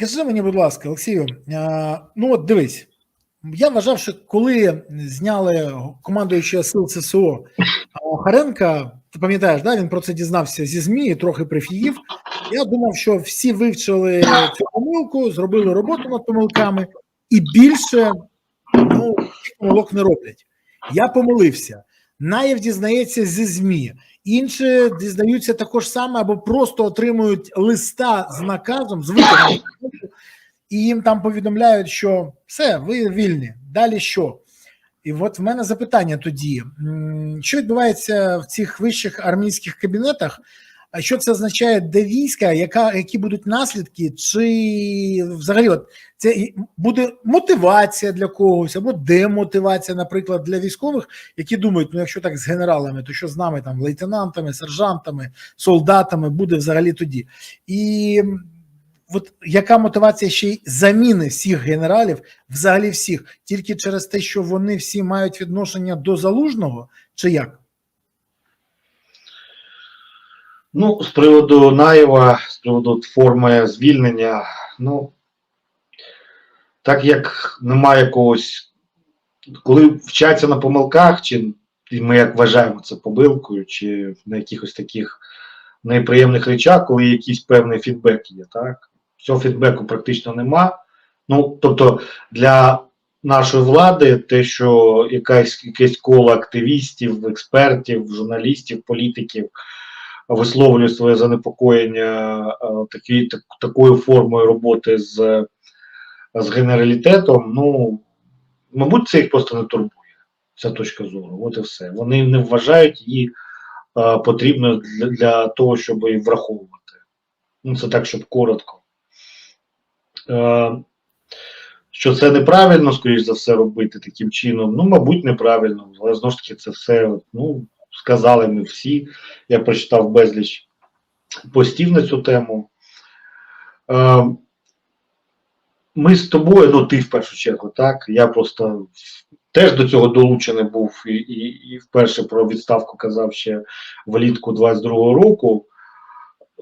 Скажи мені, будь ласка, Олексію, ну от дивись, я вважав, що коли зняли командуючого сил ЦСО Харенка, ти пам'ятаєш, да, він про це дізнався зі ЗМІ трохи прифігів. Я думав, що всі вивчили цю помилку, зробили роботу над помилками і більше ну, помилок не роблять. Я помилився. Наєв дізнається зі ЗМІ. Інші дізнаються також саме або просто отримують листа з наказом, з і їм там повідомляють, що все, ви вільні. Далі що? І от в мене запитання тоді: що відбувається в цих вищих армійських кабінетах? А що це означає для війська? Яка які будуть наслідки? Чи взагалі от це буде мотивація для когось або демотивація, наприклад, для військових, які думають, ну якщо так з генералами, то що з нами там лейтенантами, сержантами, солдатами буде взагалі тоді? І от яка мотивація ще й заміни всіх генералів, взагалі всіх, тільки через те, що вони всі мають відношення до залужного, чи як? Ну, з приводу Наєва, з приводу форми звільнення, ну так як немає якогось, коли вчаться на помилках, чи ми як вважаємо це помилкою, чи на якихось таких неприємних речах, коли якийсь певний фідбек є, так? Цього фідбеку практично нема. Ну, тобто для нашої влади, те, що якась якесь коло активістів, експертів, журналістів, політиків висловлює своє занепокоєння такі, так, такою формою роботи з з генералітетом, ну, мабуть, це їх просто не турбує, ця точка зору. От і все. Вони не вважають її а, потрібною для, для того, щоб її враховувати. Ну, Це так, щоб коротко. Що це неправильно, скоріш за все, робити таким чином, ну, мабуть, неправильно, але знову ж таки, це все, ну, сказали ми всі. Я прочитав безліч постів на цю тему. Ми з тобою, ну ти в першу чергу, так. Я просто теж до цього долучений був і і, і вперше про відставку казав ще влітку 22-го року.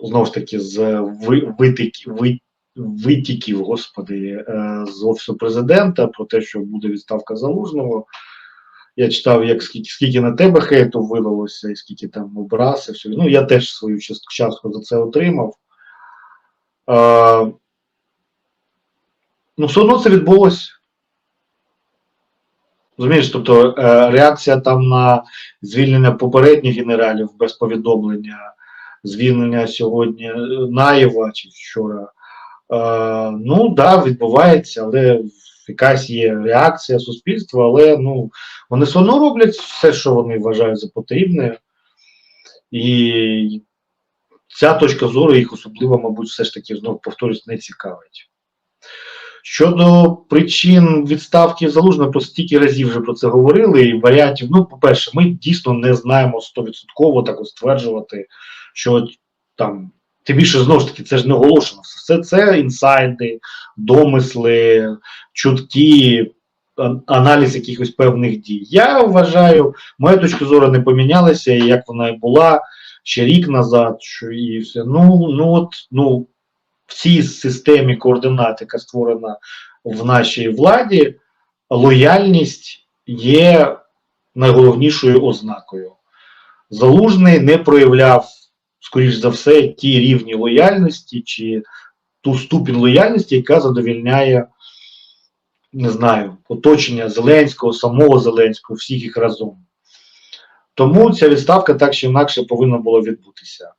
Знову ж таки, з витиків, витіків, господи, з офісу президента про те, що буде відставка залужного. Я читав, як скільки скільки на тебе хейту вилилося, і скільки там образ, і все. Ну, я теж свою частку за це отримав. Ну, все одно це відбулося. Розумієш, тобто е, реакція там на звільнення попередніх генералів без повідомлення, звільнення сьогодні е, Наєва чи вчора. Е, ну, так, да, відбувається, але якась є реакція суспільства, але ну, вони все одно роблять все, що вони вважають за потрібне. І ця точка зору їх особливо, мабуть, все ж таки знову повторюсь, не цікавить. Щодо причин відставки залужного, то стільки разів вже про це говорили, і варіантів. Ну, по-перше, ми дійсно не знаємо стовідсотково так стверджувати, що там, тим більше знову ж таки, це ж не оголошено. Все це інсайди, домисли, чутки, аналіз якихось певних дій. Я вважаю, моя точка зору не помінялася, як вона і була ще рік назад, що і все. Ну, ну от, ну в цій системі координат, яка створена в нашій владі, лояльність є найголовнішою ознакою. Залужний не проявляв, скоріш за все, ті рівні лояльності чи ту ступінь лояльності, яка задовільняє, не знаю, оточення Зеленського, самого Зеленського, всіх їх разом. Тому ця відставка так чи інакше повинна була відбутися.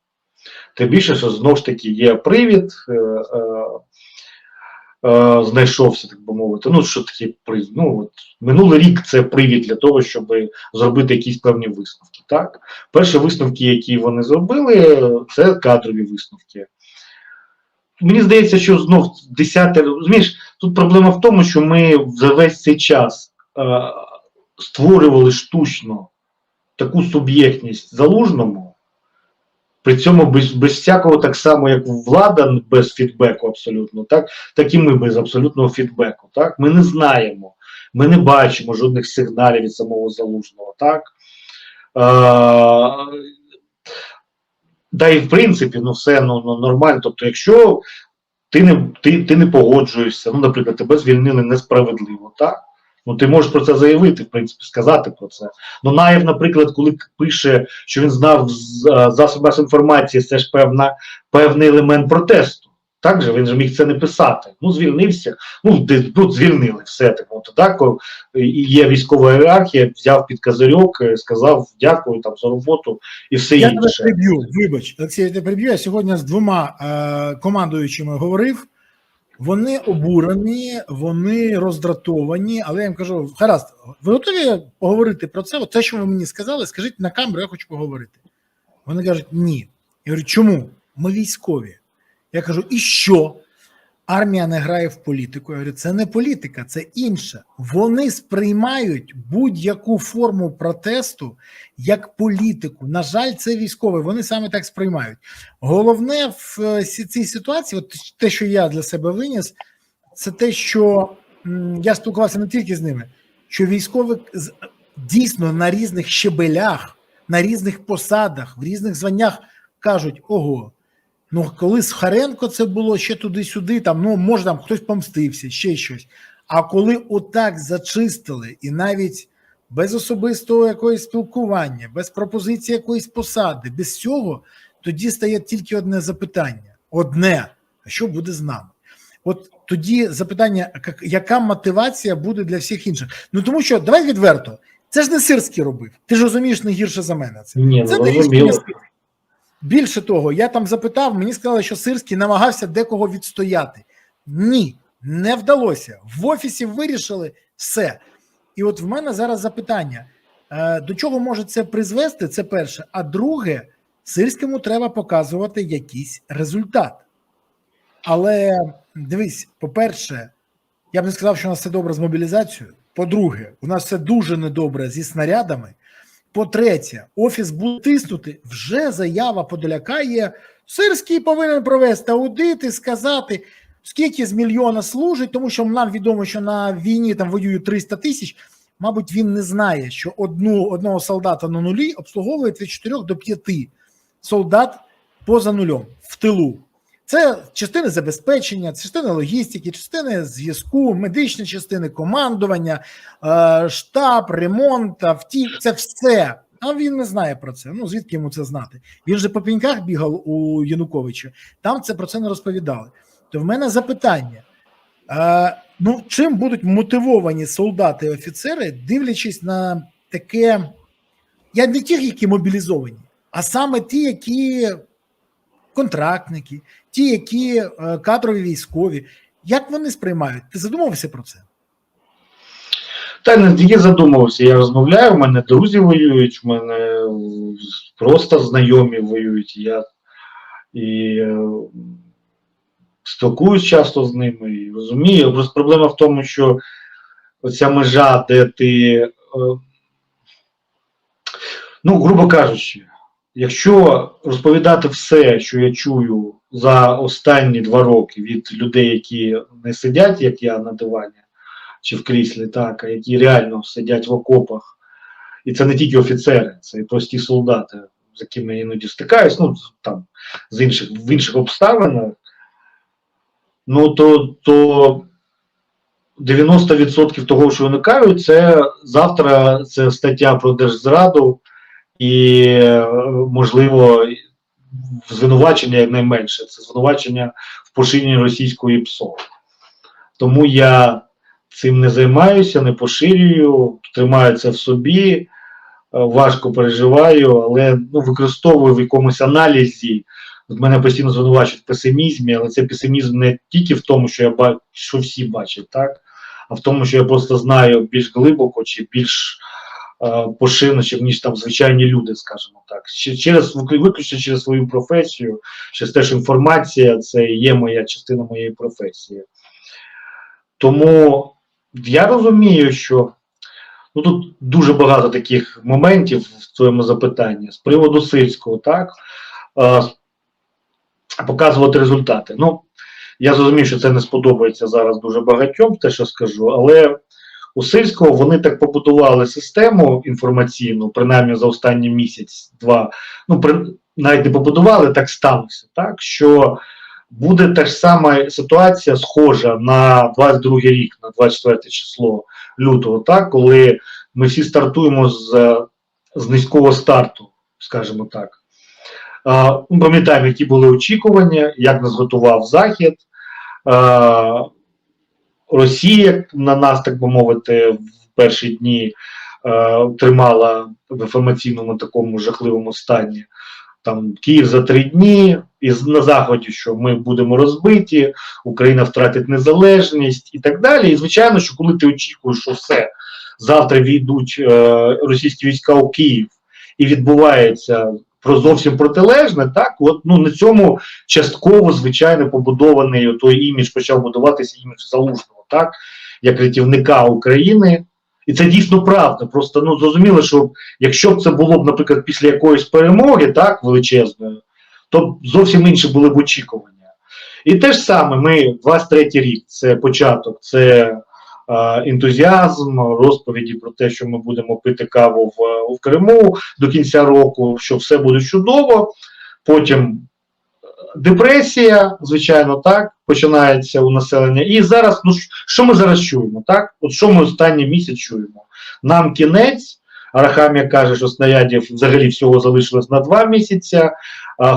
Тим більше, що знову ж таки є привід, е, е, знайшовся, так би мовити. Ну, що привід? Ну, от, Минулий рік це привід для того, щоб зробити якісь певні висновки. Так? Перші висновки, які вони зробили, це кадрові висновки. Мені здається, що знов десяте, розумієш, тут проблема в тому, що ми за весь цей час е, створювали штучно таку суб'єктність залужному. При цьому без без всякого, так само, як влада без фідбеку абсолютно, так так і ми без абсолютного фідбеку. Так? Ми не знаємо, ми не бачимо жодних сигналів від самого залужного. так. Да і в принципі, ну все ну, ну, нормально. Тобто, якщо ти не, ти, ти не погоджуєшся. Ну, наприклад, тебе звільнили несправедливо, так? Ну, ти можеш про це заявити, в принципі, сказати про це. Ну, Наєв, наприклад, коли пише, що він знав е, засобів інформації, це ж певна, певний елемент протесту. Так же він же міг це не писати. Ну, звільнився, ну, де, ну звільнили все тому. То так і є військова ієрархія, взяв під козирьок, е, сказав дякую там за роботу і все Я тебе інше. приб'ю, вибач, Олексій, я тебе приб'ю. Я сьогодні з двома е, командуючими говорив. Вони обурені, вони роздратовані, але я їм кажу: гаразд, ви готові поговорити про це? Те, що ви мені сказали, скажіть на камеру, я хочу поговорити. Вони кажуть, ні. Я говорю, чому? Ми військові. Я кажу, і що? Армія не грає в політику. Я говорю, це не політика, це інше. Вони сприймають будь-яку форму протесту як політику. На жаль, це військове. Вони саме так сприймають. Головне в е, цій ситуації, от те, що я для себе виніс, це те, що я спілкувався не тільки з ними, що військові дійсно на різних щебелях, на різних посадах, в різних званнях кажуть: ого. Ну, коли з Харенко це було ще туди-сюди, там ну може там хтось помстився, ще щось. А коли отак зачистили, і навіть без особистого якогось спілкування, без пропозиції якоїсь посади, без цього, тоді стає тільки одне запитання: одне, а що буде з нами? От тоді запитання, яка мотивація буде для всіх інших? Ну тому що давай відверто, це ж не Сирський робив. Ти ж розумієш не гірше за мене. Це Ні, це ну, не. Більше того, я там запитав, мені сказали, що Сирський намагався декого відстояти. Ні, не вдалося. В офісі вирішили все. І от в мене зараз запитання: е, до чого може це призвести? Це перше. А друге, Сирському треба показувати якийсь результат. Але дивись, по-перше, я б не сказав, що у нас все добре з мобілізацією. По-друге, у нас все дуже недобре зі снарядами. По-третє, офіс буде тиснути. Вже заява Подоляка є. Сирський повинен провести аудит і сказати, скільки з мільйона служить, тому що нам відомо, що на війні там воюють 300 тисяч. Мабуть, він не знає, що одну, одного солдата на нулі обслуговують від 4 до 5 солдат поза нульом в тилу. Це частини забезпечення, частини логістики, частини зв'язку, медичні частини командування, е, штаб, ремонт, автів, це все. А він не знає про це. Ну звідки йому це знати? Він же по піньках бігав у Януковича, там це про це не розповідали. То в мене запитання: е, ну чим будуть мотивовані солдати і офіцери, дивлячись на таке, я не ті, які мобілізовані, а саме ті, які контрактники, ті, які е, кадрові військові. Як вони сприймають? Ти задумався про це? Та не тільки задумався, я розмовляю, у мене друзі воюють, у мене просто знайомі воюють. Я і е, спілкуюсь часто з ними і розумію. Просто проблема в тому, що оця межа, де ти, е, ну, грубо кажучи, якщо розповідати все, що я чую за останні два роки від людей, які не сидять, як я на дивані чи в кріслі, так, а які реально сидять в окопах. І це не тільки офіцери, це і прості солдати, з якими я іноді стикаюсь, ну там з інших в інших обставинах. Ну то, то 90% того, що вони кажуть, це завтра це стаття про держзраду і, можливо, звинувачення якнайменше. Це звинувачення в поширенні російської ПСО. Тому я цим не займаюся, не поширюю, тримаю це в собі, е, важко переживаю, але ну, використовую в якомусь аналізі. От мене постійно звинувачують в песимізмі, але це песимізм не тільки в тому, що я бачу, що всі бачать, так? а в тому, що я просто знаю більш глибоко чи більш поширено, ніж там звичайні люди, скажімо так. Через виключно через свою професію, через те, що інформація це є моя частина моєї професії. Тому я розумію, що ну, тут дуже багато таких моментів в твоєму запитанні з приводу сильського, так е, показувати результати. Ну, я зрозумів, що це не сподобається зараз дуже багатьом, те, що скажу, але у Сильського вони так побудували систему інформаційну, принаймні за останній місяць-два. Ну, при, навіть не побудували, так сталося, так, що буде та ж сама ситуація схожа на 22 рік, на 24 число лютого, так, коли ми всі стартуємо з, з низького старту, скажімо так. Пам'ятаємо, які були очікування, як нас готував Захід. Росія на нас, так би мовити, в перші дні е, тримала в інформаційному такому жахливому стані. Там Київ за три дні, і на заході, що ми будемо розбиті, Україна втратить незалежність і так далі. І звичайно, що коли ти очікуєш, що все завтра війдуть е, російські війська у Київ і відбувається про зовсім протилежне, так от ну на цьому частково звичайно побудований той імідж почав будуватися імідж залужного, так як рятівника України. І це дійсно правда. Просто ну зрозуміло, що якщо б це було б, наприклад, після якоїсь перемоги, так величезної, то зовсім інші були б очікування. І те ж саме, ми 23 рік, це початок, це е, ентузіазм, розповіді про те, що ми будемо пити каву в, в Криму до кінця року, що все буде чудово. Потім депресія, звичайно, так, починається у населення. І зараз, ну що ми зараз чуємо? Так? От що ми останній місяць чуємо? Нам кінець. Арахамія каже, що снарядів взагалі всього залишилось на два місяці.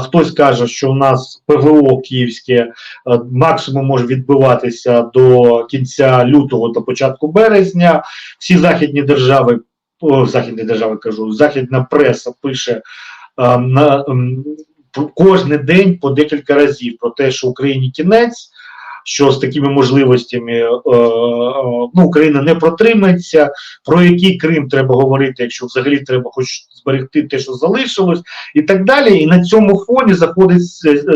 Хтось каже, що у нас ПВО київське е, максимум може відбиватися до кінця лютого та початку березня. Всі західні держави, о, західні держави кажу, західна преса пише е, на м, про- кожен день по декілька разів про те, що Україні кінець. Що з такими можливостями е, е, ну, Україна не протримається, про який Крим треба говорити, якщо взагалі треба хоч зберегти те, що залишилось, і так далі. І на цьому фоні заходить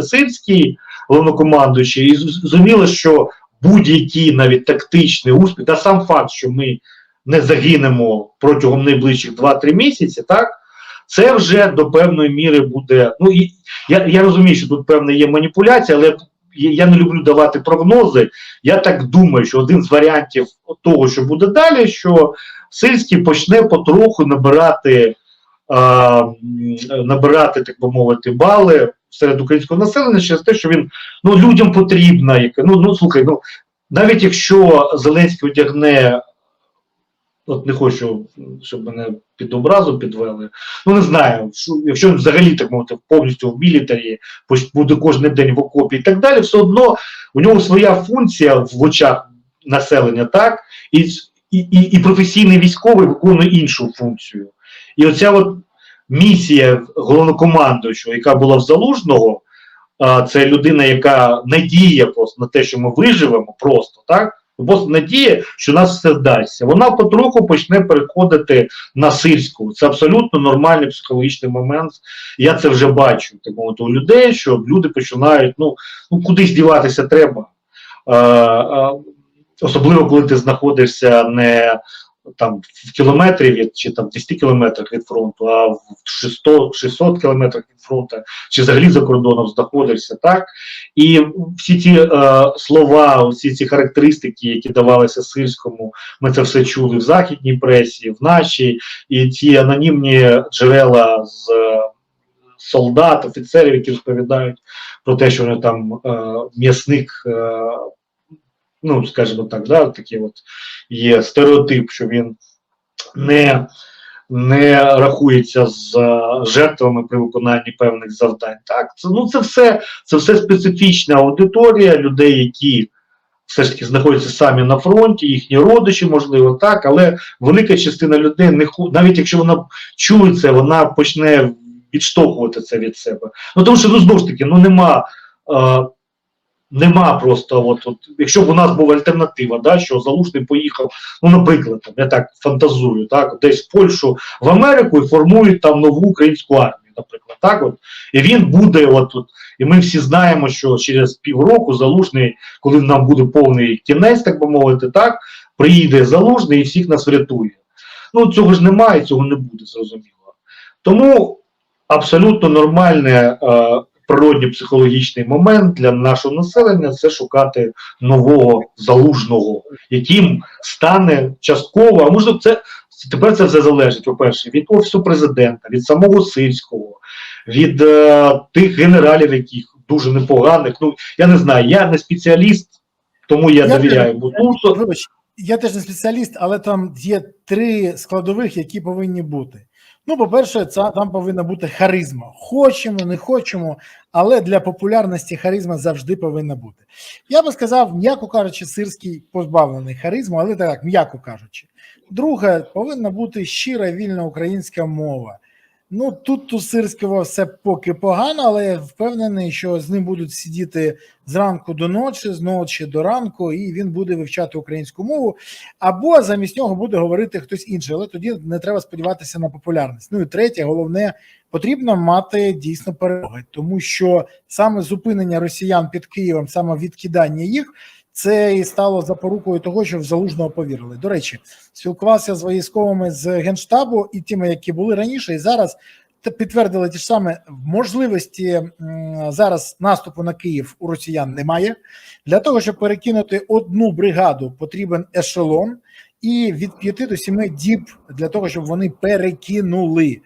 Сирський головнокомандуючий, і зрозуміло, що будь-який навіть тактичний успіх, та сам факт, що ми не загинемо протягом найближчих 2-3 місяці, так. Це вже до певної міри буде. Ну і я, я розумію, що тут певна є маніпуляція, але я не люблю давати прогнози. Я так думаю, що один з варіантів того, що буде далі, що Сильський почне потроху набирати, набирати, так би мовити, бали серед українського населення через те, що він ну, людям потрібна. Ну, ну слухай, ну навіть якщо Зеленський одягне, от не хочу, щоб мене під образу підвели. Ну не знаю, якщо взагалі так мовити повністю в мілітарі, буде кожен день в окопі і так далі, все одно у нього своя функція в очах населення, так, і, і, і професійний військовий виконує іншу функцію. І оця от місія головнокомандуючого, яка була в залужного, це людина, яка надіє просто на те, що ми виживемо просто, так? Просто надія, що нас все вдасться. Вона потроху почне переходити на сильську. Це абсолютно нормальний психологічний момент. Я це вже бачу. Так мовити, у людей, що люди починають, ну, ну кудись діватися треба. А, а, особливо, коли ти знаходишся не там в кілометрі від чи там 10 кілометрах від фронту, а в 600, 600 кілометрах від фронту, чи взагалі за кордоном знаходишся, так? І всі ці е, слова, всі ці характеристики, які давалися сирському, ми це все чули в західній пресі, в нашій, і ті анонімні джерела з е, солдат, офіцерів, які розповідають про те, що вони там е, м'ясник. Е, Ну, скажімо так, да, такий от є стереотип, що він не, не рахується з е, жертвами при виконанні певних завдань. Так, це ну це все це все специфічна аудиторія людей, які все ж таки знаходяться самі на фронті, їхні родичі, можливо, так, але велика частина людей не навіть якщо вона чує це, вона почне відштовхувати це від себе. Ну тому що ну знову ж таки, ну нема. Нема просто, от, от, якщо б у нас була альтернатива, да, що Залужний поїхав, ну, наприклад, там, я так фантазую, так, десь в Польщу, в Америку і формують там нову українську армію, наприклад, так, от, і він буде, от, от, і ми всі знаємо, що через півроку Залужний, коли нам буде повний кінець, так би мовити, так, приїде Залужний і всіх нас врятує. Ну, цього ж немає, цього не буде, зрозуміло. Тому абсолютно нормальне е, природній психологічний момент для нашого населення це шукати нового залужного, яким стане частково, а можливо, це тепер це все залежить, по-перше, від офісу президента, від самого сильського, від е, тих генералів, яких дуже непоганих. Ну я не знаю, я не спеціаліст, тому я, Я довіряю Бутусу. Я теж не спеціаліст, але там є три складових, які повинні бути. Ну, по-перше, це там повинна бути харизма. Хочемо, не хочемо, але для популярності харизма завжди повинна бути. Я би сказав, м'яко кажучи, сирський позбавлений харизму, але так, м'яко кажучи. Друге, повинна бути щира вільна українська мова. Ну тут у Сирського все поки погано, але я впевнений, що з ним будуть сидіти зранку до ночі, з ночі до ранку, і він буде вивчати українську мову, або замість нього буде говорити хтось інший. Але тоді не треба сподіватися на популярність. Ну і третє, головне, потрібно мати дійсно перемоги, тому що саме зупинення росіян під Києвом, саме відкидання їх. Це і стало запорукою того, що в залужного повірили. До речі, спілкувався з військовими з генштабу і тими, які були раніше, і зараз підтвердили ті ж саме можливості зараз наступу на Київ у росіян немає. Для того щоб перекинути одну бригаду, потрібен ешелон, і від 5 до 7 діб для того, щоб вони перекинули.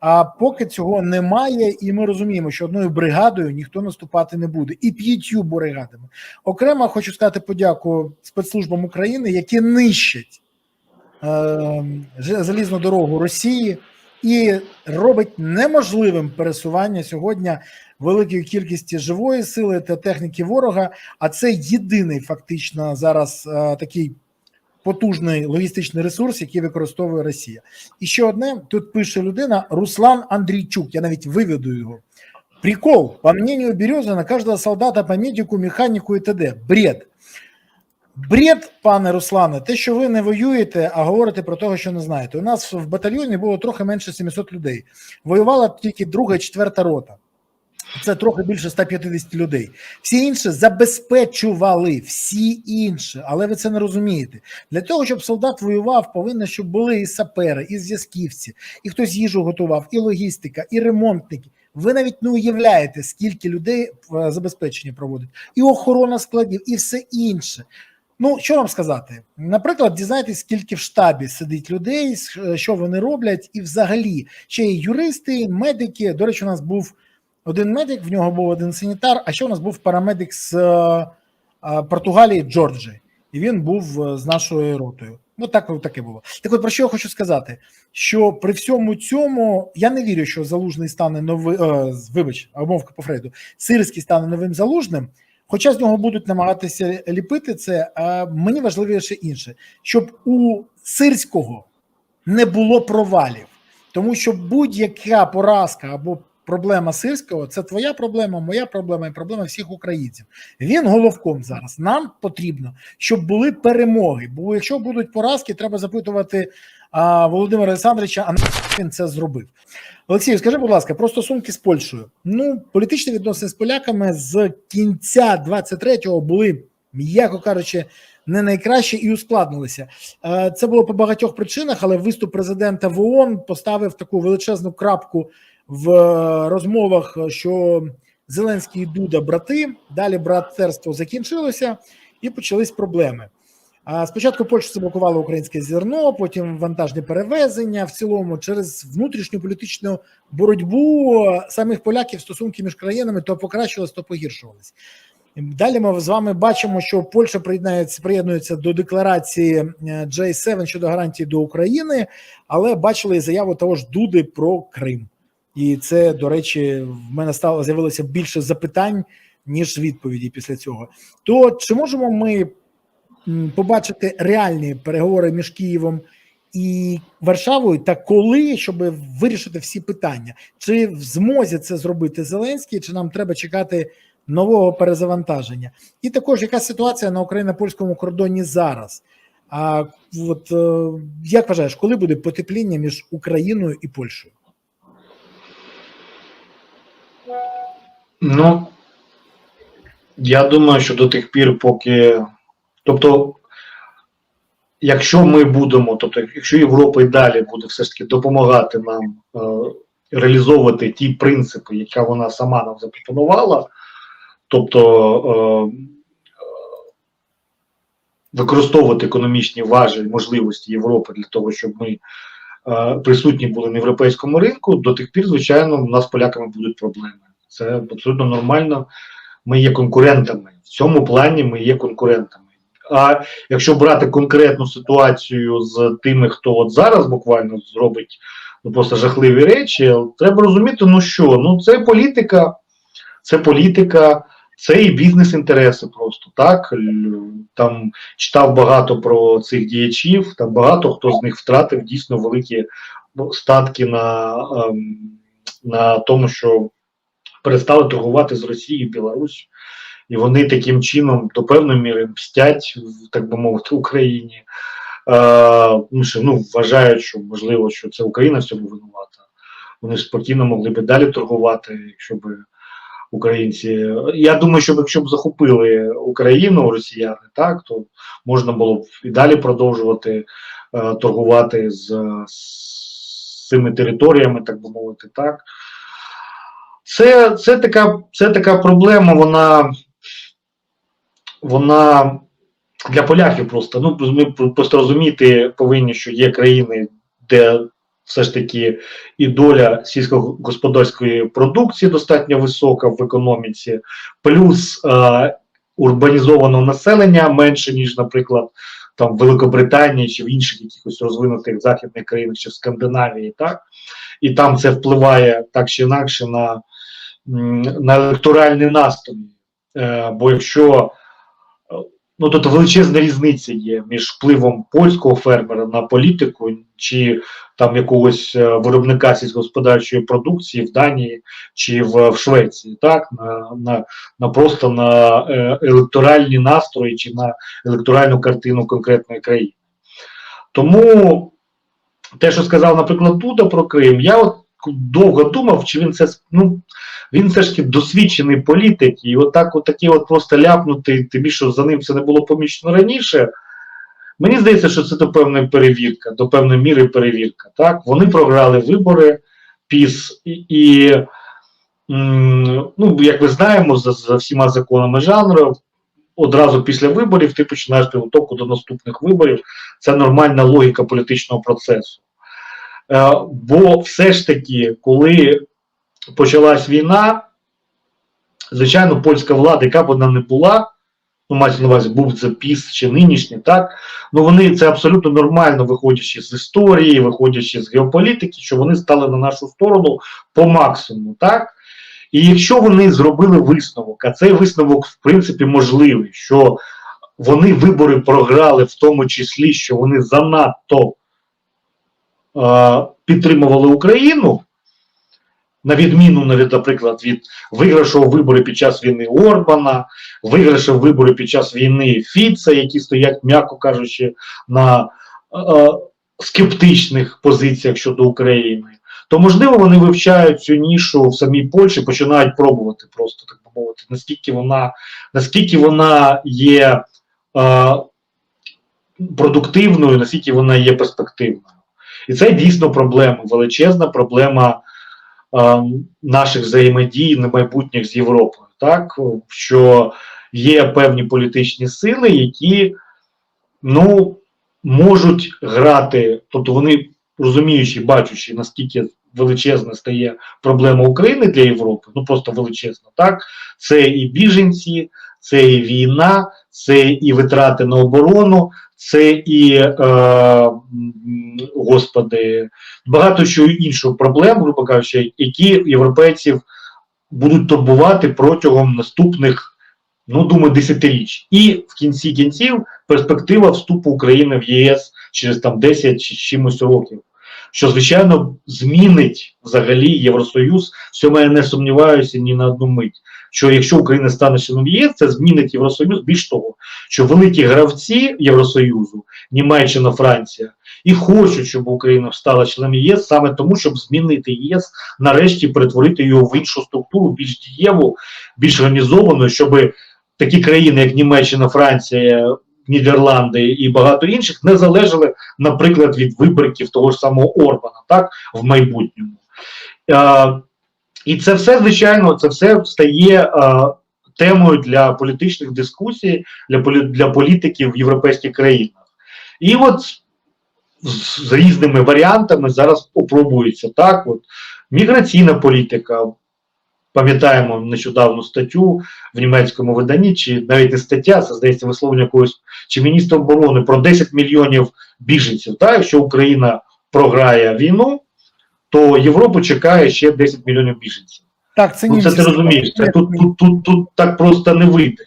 А поки цього немає, і ми розуміємо, що одною бригадою ніхто наступати не буде, і п'ятью бригадами. Окремо хочу сказати подяку спецслужбам України, які нищать е, залізну дорогу Росії і робить неможливим пересування сьогодні великої кількості живої сили та техніки ворога. А це єдиний фактично зараз е, такий потужний логістичний ресурс, який використовує Росія. І ще одне тут пише людина Руслан Андрійчук. Я навіть виведу його. Прикол, по мнению Березина, каждого солдата по медику, механіку і т.д. Бред. Бред, пане Руслане, те, що ви не воюєте, а говорите про того, що не знаєте. У нас в батальйоні було трохи менше 700 людей. Воювала тільки друга і четверта рота. Це трохи більше 150 людей. Всі інші забезпечували, всі інші, але ви це не розумієте. Для того, щоб солдат воював, повинно, щоб були і сапери, і зв'язківці, і хтось їжу готував, і логістика, і ремонтники. Ви навіть не уявляєте, скільки людей е, забезпечення проводить, і охорона складів, і все інше. Ну, що вам сказати? Наприклад, дізнайтесь, скільки в штабі сидить людей, е, що вони роблять, і взагалі ще є юристи, медики. До речі, у нас був один медик, в нього був один санітар, а ще у нас був парамедик з е, е, Португалії Джорджі, і він був е, з нашою ротою. Ну, так таке було. Так от про що я хочу сказати? Що при всьому цьому я не вірю, що залужний стане новим, вибач, обмовка по Фрейду, Сирський стане новим залужним. Хоча з нього будуть намагатися ліпити це, а мені важливіше інше, щоб у сирського не було провалів, тому що будь-яка поразка або проблема сирського це твоя проблема, моя проблема і проблема всіх українців. Він головком зараз. Нам потрібно, щоб були перемоги. Бо якщо будуть поразки, треба запитувати а, Володимира Олександровича, а він це зробив. Олексію, скажи, будь ласка, про стосунки з Польщею. Ну, політичні відносини з поляками з кінця 23-го були, м'яко кажучи, не найкраще і ускладнилися. Е, Це було по багатьох причинах, але виступ президента в ООН поставив таку величезну крапку в е, розмовах, що Зеленський і Дуда брати. Далі братерство закінчилося і почались проблеми. Спочатку Польща заблокувала українське зерно, потім вантажні перевезення. В цілому, через внутрішню політичну боротьбу самих поляків стосунки між країнами то покращувалися, то погіршувались. Далі ми з вами бачимо, що Польща приєднається приєднується до декларації е, J7 щодо гарантії до України, але бачили заяву того ж Дуди про Крим. І це, до речі, в мене стало з'явилося більше запитань, ніж відповіді після цього. То чи можемо ми побачити реальні переговори між Києвом і Варшавою, та коли, щоб вирішити всі питання? Чи в змозі це зробити Зеленський, чи нам треба чекати нового перезавантаження? І також яка ситуація на україно-польському кордоні зараз? А от е, як вважаєш, коли буде потепління між Україною і Польщею? Ну, я думаю, що до тих пір, поки. Тобто, якщо ми будемо, тобто, якщо Європа і далі буде все ж таки допомагати нам е, реалізовувати ті принципи, які вона сама нам запропонувала, тобто е, використовувати економічні важелі можливості Європи для того, щоб ми присутні були на європейському ринку, до тих пір, звичайно, у нас поляками будуть проблеми. Це абсолютно нормально. Ми є конкурентами. В цьому плані ми є конкурентами. А якщо брати конкретну ситуацію з тими, хто от зараз буквально зробить ну, просто жахливі речі, треба розуміти, ну що, ну це політика, це політика, це і бізнес-інтереси просто так. Там читав багато про цих діячів, там багато хто з них втратив дійсно великі ну, статки на, ем, на тому, що перестали торгувати з Росією і Білорусь. І вони таким чином до певної міри мстять, так би мовити, Україні. Е, ну, ну, вважають, що можливо, що це Україна в цьому винувата. Вони спокійно могли б далі торгувати, якщо б українці. Я думаю, що якщо б захопили Україну росіяни, так то можна було б і далі продовжувати е, торгувати з, з цими територіями, так би мовити, так. Це, це, така, це така проблема, вона, вона для поляків просто. Ну, ми просто розуміти повинні, що є країни, де все ж таки і доля сільськогосподарської продукції достатньо висока в економіці, плюс е, урбанізованого населення менше, ніж, наприклад, там Великобританії чи в інших якихось розвинутих західних країнах, чи в Скандинавії, так? І там це впливає так чи інакше на, на електоральний настрій. Е, бо якщо е, ну тут величезна різниця є між впливом польського фермера на політику чи там якогось е, виробника сільськогосподарчої продукції в Данії чи в, в Швеції, так на, на, на просто на е, електоральні настрої чи на електоральну картину конкретної країни. Тому те, що сказав, наприклад, Дуда про Крим, я от довго думав, чи він це ну, він все ж таки досвідчений політик, і отак, от такі от просто ляпнути, тим більше за ним це не було помічено раніше. Мені здається, що це до певної перевірка, до певної міри перевірка. Так, вони програли вибори піс і, і ну, як ми знаємо, за, за всіма законами жанру, одразу після виборів ти починаєш підготовку до наступних виборів. Це нормальна логіка політичного процесу. Е, бо все ж таки, коли почалась війна, звичайно, польська влада, яка б вона не була, ну, мається на увазі, був це піс чи нинішній, так, ну вони це абсолютно нормально, виходячи з історії, виходячи з геополітики, що вони стали на нашу сторону по максимуму, так. І якщо вони зробили висновок, а цей висновок, в принципі, можливий, що вони вибори програли в тому числі, що вони занадто е, підтримували Україну, на відміну, навіть, наприклад, від виграшу вибори під час війни Орбана, виграшу вибори під час війни Фіца, які стоять, м'яко кажучи, на е, скептичних позиціях щодо України, то можливо вони вивчають цю нішу в самій Польщі, починають пробувати просто так би мовити, наскільки вона, наскільки вона є е, продуктивною, наскільки вона є перспективною. І це дійсно проблема, величезна проблема е, наших взаємодій на майбутніх з Європою. Так, що є певні політичні сили, які ну, можуть грати, тобто вони розуміючи, бачачи, наскільки величезна стає проблема України для Європи, ну просто величезна, так, це і біженці, це і війна, це і витрати на оборону, це і, е, господи, багато що іншого проблем, грубо кажучи, які європейців будуть турбувати протягом наступних, ну думаю, десятиріч. І в кінці кінців перспектива вступу України в ЄС через там 10 чи чимось років. Що, звичайно, змінить взагалі Євросоюз, в цьому я не сумніваюся ні на одну мить. Що якщо Україна стане членом ЄС, це змінить Євросоюз. Більш того, що великі гравці Євросоюзу, Німеччина, Франція, і хочуть, щоб Україна стала членом ЄС саме тому, щоб змінити ЄС, нарешті перетворити його в іншу структуру, більш дієву, більш організовану, щоб такі країни, як Німеччина, Франція, Нідерланди і багато інших, не залежали, наприклад, від виборків того ж самого Орбана, так в майбутньому. І це все, звичайно, це все стає е, темою для політичних дискусій, для, полі, для політиків в європейських країнах. І от з, з різними варіантами зараз опробується так. От, Міграційна політика, пам'ятаємо нещодавну статтю в німецькому виданні, чи навіть не стаття, це здається висловлення якогось чи міністра оборони про 10 мільйонів біженців. Так, якщо Україна програє війну, то Європу чекає ще 10 мільйонів біженців. Так, це Ну, це ти розумієш. Це тут, тут, тут, тут так просто не вийде.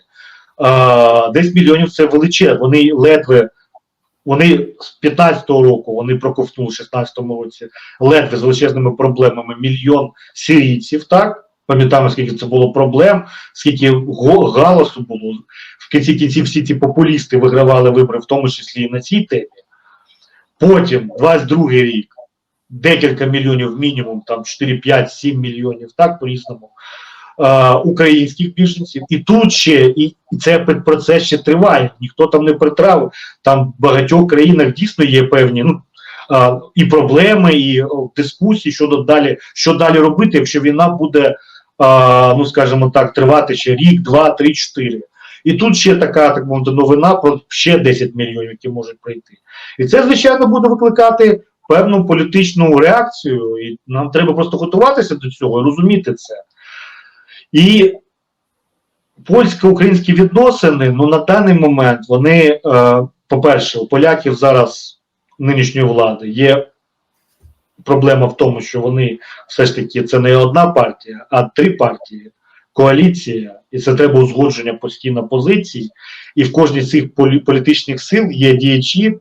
А, 10 мільйонів це величе. Вони ледве, вони з 15-го року вони проковтнули в 16-му році ледве з величезними проблемами мільйон сирійців, так? Пам'ятаємо, скільки це було проблем, скільки галасу було. В кінці кінців всі ці популісти вигравали вибори, в тому числі і на цій темі. Потім, 22-й рік, декілька мільйонів мінімум, там 4, 5, 7 мільйонів, так, по-різному, е, українських біженців. І тут ще, і це процес ще триває, ніхто там не притравив. Там в багатьох країнах дійсно є певні ну, е, і проблеми, і дискусії щодо далі, що далі робити, якщо війна буде, е, ну скажімо так, тривати ще рік, два, три, чотири. І тут ще така так мовити, новина про ще 10 мільйонів, які можуть прийти. І це, звичайно, буде викликати певну політичну реакцію, і нам треба просто готуватися до цього і розуміти це. І польсько-українські відносини, ну на даний момент вони, е, по-перше, у поляків зараз нинішньої влади є проблема в тому, що вони все ж таки це не одна партія, а три партії. Коаліція, і це треба узгодження постійно позицій, і в кожній з цих політичних сил є діячі,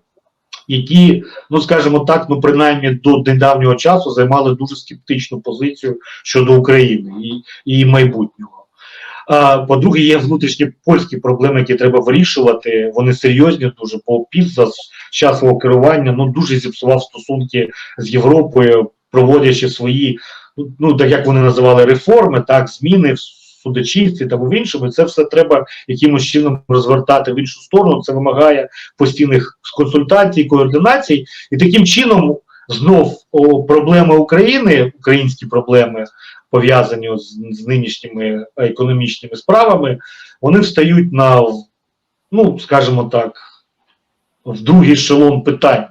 які, ну скажімо так, ну принаймні до недавнього часу займали дуже скептичну позицію щодо України і, і майбутнього. По-друге, є внутрішні польські проблеми, які треба вирішувати. Вони серйозні, дуже бо ПІС за час свого керування ну дуже зіпсував стосунки з Європою, проводячи свої, ну, ну так як вони називали реформи, так зміни в судочинстві та в іншому. Це все треба якимось чином розвертати в іншу сторону. Це вимагає постійних консультацій, координацій, і таким чином знов о, проблеми України, українські проблеми, пов'язані з, з нинішніми економічними справами, вони встають на, ну скажімо так, в другий ешелон питань.